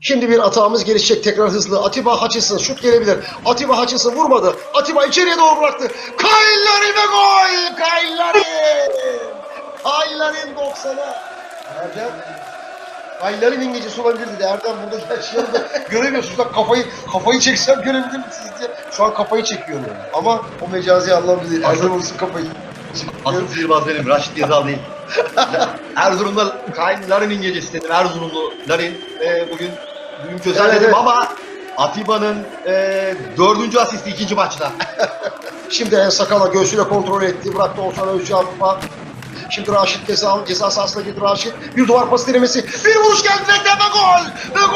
Şimdi bir atağımız gelişecek tekrar hızlı. Atiba Hutchinson şut gelebilir. Atiba Hutchinson vurmadı. Atiba içeriye doğru bıraktı. Kaylari ve gol! Kaylari! Kaylari'nin 90'a. Erdem. Kaylari'nin İngilizcesi olabilir dedi. Erdem burada yanında göremiyorsunuz. Bak kafayı kafayı çeksem görebilir misiniz diye. Şu an kafayı çekiyorum. Ama o mecazi anlamda değil. Erdem olsun kafayı. Asıl sihirbaz benim, Raşit Gezal değil. Erzurum'da Kain Larin'in gecesi dedim. Erzurumlu Larin e, bugün bugün özel Evet, dedim evet. ama Atiba'nın e, dördüncü asisti ikinci maçta. Şimdi en sakala göğsüyle kontrol etti. Bıraktı Oğuzhan Özcan'a. Şimdi Raşit ceza, ceza sahasına girdi Raşit. Bir duvar pas denemesi. Bir vuruş geldi ve gol. Ve gol 2. 2 geldi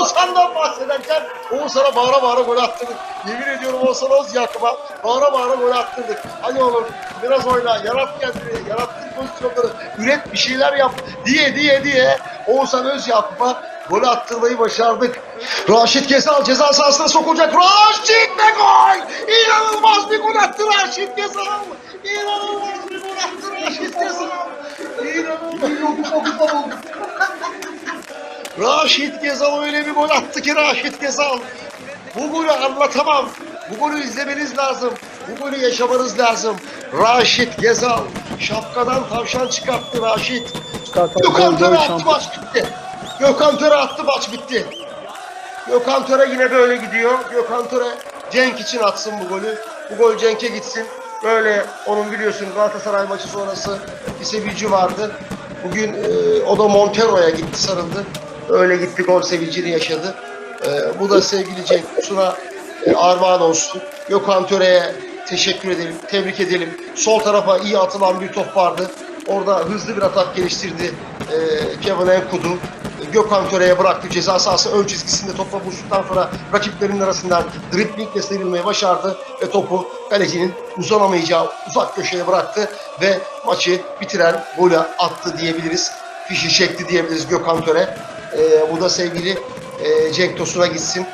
Oğuzhan'dan bahsederken Oğuzhan'a bağıra bağıra gol attırdık. Yemin ediyorum Oğuzhan Ozyakup'a bağıra bağıra gol attırdık. Hadi oğlum biraz oyna. Yarat kendini. Yarattır pozisyonları. Üret bir şeyler yap diye diye diye Oğuzhan Özyakup'a gol attırmayı başardık. Raşit Gezal ceza sahasına sokulacak. Raşit ve gol! İnanılmaz bir gol attı Raşit Gezal. İnanılmaz bir gol attı Raşit Gezal. İnanılmaz. Raşit Gezal öyle bir gol attı ki Raşit Gezal. Bu golü anlatamam. Bu golü izlemeniz lazım. Bu golü yaşamanız lazım. Raşit Gezal şapkadan tavşan çıkarttı Raşit. Gökhan Töre attı maç bitti. Gökhan Töre attı maç bitti. Gökhan Töre yine böyle gidiyor. Gökhan Töre Cenk için atsın bu golü. Bu gol Cenk'e gitsin. Böyle onun biliyorsun Galatasaray maçı sonrası bir sevinci vardı. Bugün e, o da Montero'ya gitti sarıldı. Öyle gitti gol sevincini yaşadı. E, bu da sevgili Cenk Tosun'a e, armağan olsun. Gökhan Töre'ye teşekkür edelim, tebrik edelim. Sol tarafa iyi atılan bir top vardı. Orada hızlı bir atak geliştirdi e, Kevin Enkudu. Gökhan Töre'ye bıraktı ceza sahası ön çizgisinde topla buluştuktan sonra rakiplerinin arasından driblingle sıyrılmayı başardı ve topu kalecinin uzanamayacağı uzak köşeye bıraktı ve maçı bitiren golü attı diyebiliriz. Fişi çekti diyebiliriz Gökhan Töre. E, bu da sevgili e, Cenk Tosun'a gitsin.